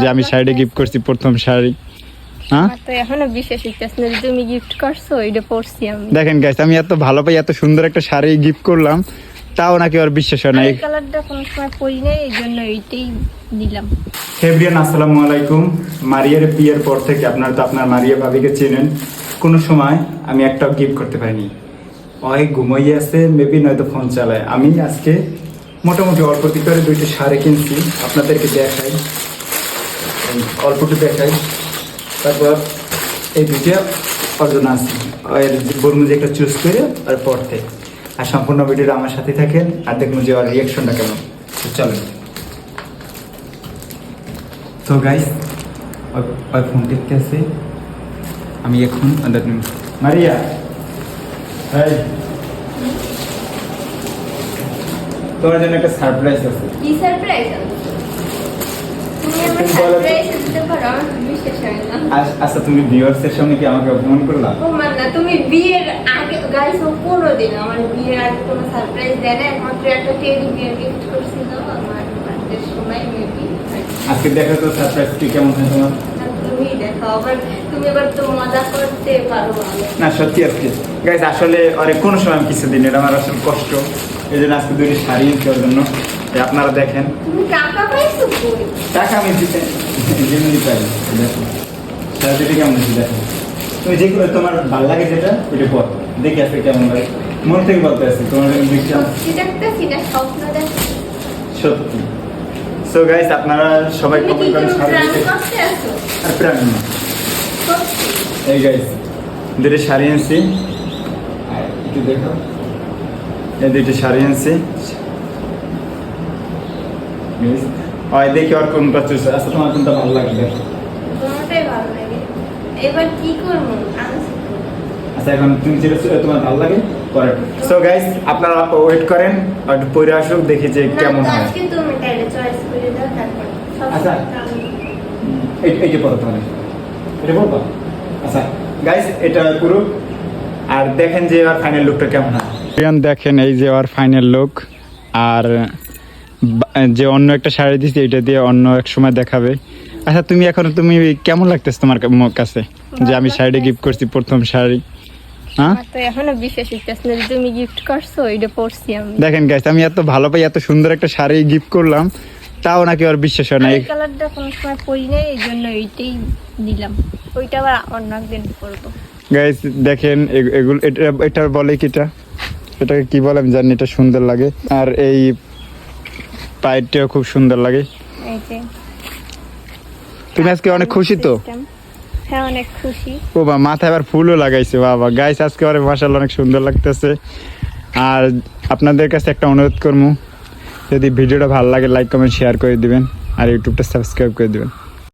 যে আমি শাড়িটা গিফট করছি প্রথম শাড়ি। হ্যাঁ? আমার তো এখনও বিশ্বাস হইতেছে না যে তুমি গিফট করছ ওইটা পড়ছি আমি। দেখেন গাইস আমি এত ভালো পাই এত সুন্দর একটা শাড়ি গিফট করলাম তাও নাকি আর বিশ্বাস হয় না। এই কালারটা কোনো সময় পরি নাই এই জন্য এইটাই দিলাম হেব্রিয়ান আসসালামু আলাইকুম। মারিয়ার বিয়ের পর থেকে আপনারা তো আপনার মারিয়া ভাবিকে চেনেন। কোনো সময় আমি একটা গিফট করতে পারিনি। ওই ঘুমাইয়ে আছে মেবি নয়তো ফোন চালায়। আমি আজকে মোটামুটি অল্পটি করে দুইটা শাড়ি কিনছি আপনাদেরকে দেখাই। অল্পটি দেখাই। তারপর এই দুইটা অর্জন আছে। এর যে একটা চুজ করে আর পড়তে। আর সম্পূর্ণ ভিডিওটা আমার সাথে থাকেন আর দেখুন যে ওর রিয়াকশনটা কেমন। চলেন। তো গাইস ওই ফোন দেখতে আছে আমি এখন মারিয়া! হাই তোমার জন্য একটা সারপ্রাইজ আছে। কি সারপ্রাইজ তুমি আচ্ছা তুমি ভিউয়ার্সের সামনে কি আমাকে অপমান করলা? ও তুমি বিয়ের আগে গাইস ও পুরো দিন আমার বিয়ের আগে কোনো সারপ্রাইজ দেয় না একমাত্র একটা টেডি বিয়ার গিফট করছিল আমার বার্থডের সময় মেবি আজকে দেখো তো সারপ্রাইজ কি কেমন হয় তোমার? তুমি আবার তুমি এবার তো মজা করতে পারো না সত্যি আজকে গাইজ আসলে অনেক কোনো সময় আমি কিছু দিন এটা আমার আসলে কষ্ট। এই জন্য আজকে দুইটি শাড়ি দেওয়ার জন্য। আপনারা দেখেন। তুমি টাকা পাইছো টাকা আমি দিতে যেমনি পারি। দেখো। শাড়ি কেমন হয়েছে দেখো। তুমি যেগুলো তোমার ভালো লাগে যেটা ওইটা পর। দেখে আসবে কেমন লাগে মন থেকে বলতে আসছে তোমার দেখতে সত্যি। সো গাইস আপনারা সবাই কমেন্ট করেন শাড়ি এই গাইস দুটো শাড়ি আনছি। একটু দেখো। এই দুটো শাড়ি আনছি। Guys, দেখি আর কোনটা চুজ আচ্ছা তোমার কোনটা ভালো লাগে দেখো তোমারটাই ভালো লাগে। এবার কি করব? আচ্ছা এখন তুমি যেটা তোমার ভালো লাগে? সো গাইস আপনারা ওয়েট করেন আর একটু পরে আসুক দেখি যে কেমন হয়। আজকে তুমি চয়েস করে আচ্ছা। এই এই যে পড়ো তাহলে। এটা বলব আচ্ছা। গাইস এটা পুরো আর দেখেন যে আর ফাইনাল লুকটা কেমন দেখেন এই যে আর ফাইনাল লুক আর যে অন্য একটা শাড়ি দিছি এটা দিয়ে অন্য এক সময় দেখাবে। আচ্ছা তুমি এখন তুমি কেমন লাগতেছে তোমার কাছে? যে আমি শাড়িটা গিফট করছি প্রথম শাড়ি। হ্যাঁ? আমার তো এখনও বিশ্বাস হইতেছে না যে তুমি গিফট করছ ওইটা পড়ছি আমি। দেখেন গাইস আমি এত ভালো পাই এত সুন্দর একটা শাড়ি গিফট করলাম। তাও নাকি ওর বিশ্বাস হয় না এই কালারটা কোনো সময় পরি নাই এই জন্য এইটাই দিলাম। ওইটা আবার অন্য একদিন পরবো গাইস দেখেন এগ- এগুলো এটা এটার বলে কিটা এটাকে কি বলে? আমি জানি এটা সুন্দর লাগে। আর এই পাইপটাও খুব সুন্দর লাগে। তুমি আজকে অনেক খুশি তো? হ্যাঁ অনেক খুশি। ও বা মাথায় আবার ফুলও লাগাইছে বাবা। গাইস আজকে মাসাল অনেক সুন্দর লাগতেছে। আর আপনাদের কাছে একটা অনুরোধ করব। যদি ভিডিওটা ভালো লাগে লাইক কমেন্ট শেয়ার করে দিবেন। আর ইউটিউবটা সাবস্ক্রাইব করে দিবেন।